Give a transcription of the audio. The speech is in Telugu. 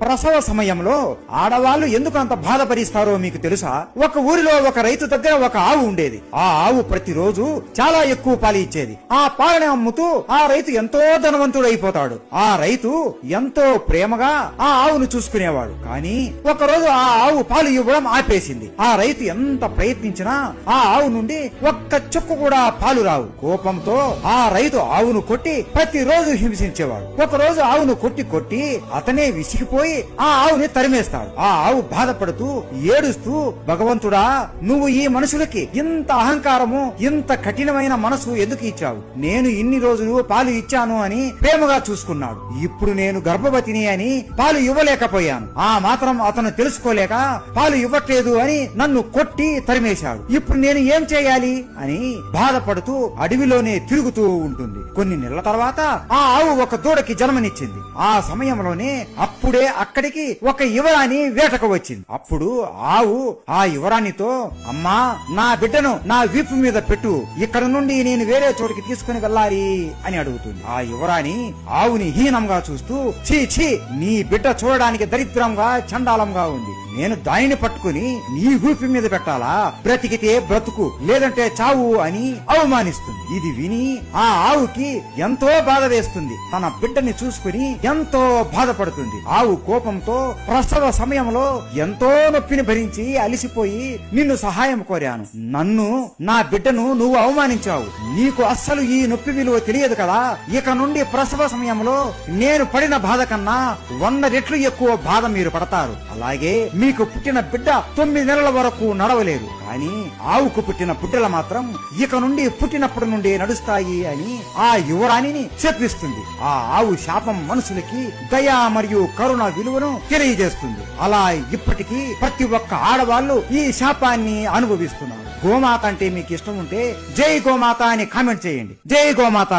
ప్రసవ సమయంలో ఆడవాళ్ళు ఎందుకు అంత బాధపరిస్తారో మీకు తెలుసా? ఒక ఊరిలో ఒక రైతు దగ్గర ఒక ఆవు ఉండేది. ఆ ఆవు ప్రతిరోజు చాలా ఎక్కువ పాలు ఇచ్చేది. ఆ పాలని అమ్ముతూ ఆ రైతు ఎంతో ధనవంతుడు అయిపోతాడు ఆ రైతు ఎంతో ప్రేమగా ఆ ఆవును చూసుకునేవాడు. కానీ ఒక రోజు ఆ ఆవు పాలు ఇవ్వడం ఆపేసింది. ఆ రైతు ఎంత ప్రయత్నించినా ఆ ఆవు నుండి ఒక్క చుక్క కూడా పాలు రావు. కోపంతో ఆ రైతు ఆవును కొట్టి ప్రతిరోజు హింసించేవాడు. ఒక రోజు ఆవును కొట్టి కొట్టి అతనే విసిగిపోయి ఆ ఆవుని తరిమేస్తాడు. ఆ ఆవు బాధపడుతూ ఏడుస్తూ భగవంతుడా నువ్వు ఈ మనుషులకి ఇంత అహంకారము ఇంత కఠినమైన మనసు ఎందుకు ఇచ్చావు? నేను ఇన్ని రోజులు పాలు ఇచ్చాను అని ప్రేమగా చూసుకున్నాడు. ఇప్పుడు నేను గర్భవతిని అని పాలు ఇవ్వలేకపోయాను. ఆ మాత్రం అతను తెలుసుకోలేక పాలు ఇవ్వట్లేదు అని నన్ను కొట్టి తరిమేశాడు. ఇప్పుడు నేను ఏం చేయాలి? అని బాధపడుతూ అడవిలోనే తిరుగుతూ ఉంటుంది. కొన్ని నెలల తర్వాత ఆ ఆవు ఒక దూడకి జన్మనిచ్చింది. ఆ సమయంలోనే అప్పుడే అక్కడికి ఒక యువరాణి వేటకు వచ్చింది. అప్పుడు ఆవు ఆ యువరాణితో అమ్మా నా బిడ్డను నా వీపు మీద పెట్టు. ఇక్కడ నుండి నేను వేరే చోటికి తీసుకుని వెళ్ళాలి అని అడుగుతుంది. ఆ యువరాణి ఆవుని హీనంగా చూస్తూ ఛీ ఛీ నీ బిడ్డ చూడడానికి దరిద్రంగా చండాలంగా ఉంది. నేను దానిని పట్టుకుని నీ ఊపి మీద పెట్టాలా? బ్రతికితే బ్రతుకు లేదంటే చావు అని అవమానిస్తుంది. ఇది విని ఆ ఆవుకి ఎంతో బాధ వేస్తుంది. తన బిడ్డని చూసుకుని ఎంతో బాధపడుతుంది. ఆవు కోపంతో ప్రసవ సమయంలో ఎంతో నొప్పిని భరించి అలిసిపోయి నిన్ను సహాయం కోరాను. నన్ను నా బిడ్డను నువ్వు అవమానించావు. నీకు అస్సలు ఈ నొప్పి విలువ తెలియదు కదా. ఇక నుండి ప్రసవ సమయంలో నేను పడిన బాధ కన్నా వంద రెట్లు ఎక్కువ బాధ మీరు పడతారు. అలాగే మీకు పుట్టిన బిడ్డ తొమ్మిది నెలల వరకు నడవలేదు. అని ఆవుకు పుట్టిన పుట్టెల మాత్రం ఇక నుండి పుట్టినప్పటి నుండి నడుస్తాయి అని ఆ యువరాణిని చెప్పిస్తుంది. ఆ ఆవు శాపం మనుషులకి దయ మరియు కరుణ విలువను తెలియజేస్తుంది. అలా ఇప్పటికీ ప్రతి ఒక్క ఆడవాళ్ళు ఈ శాపాన్ని అనుభవిస్తున్నారు. గోమాత అంటే మీకు ఇష్టం ఉంటే జై గోమాత అని కామెంట్ చేయండి. జై గోమాత.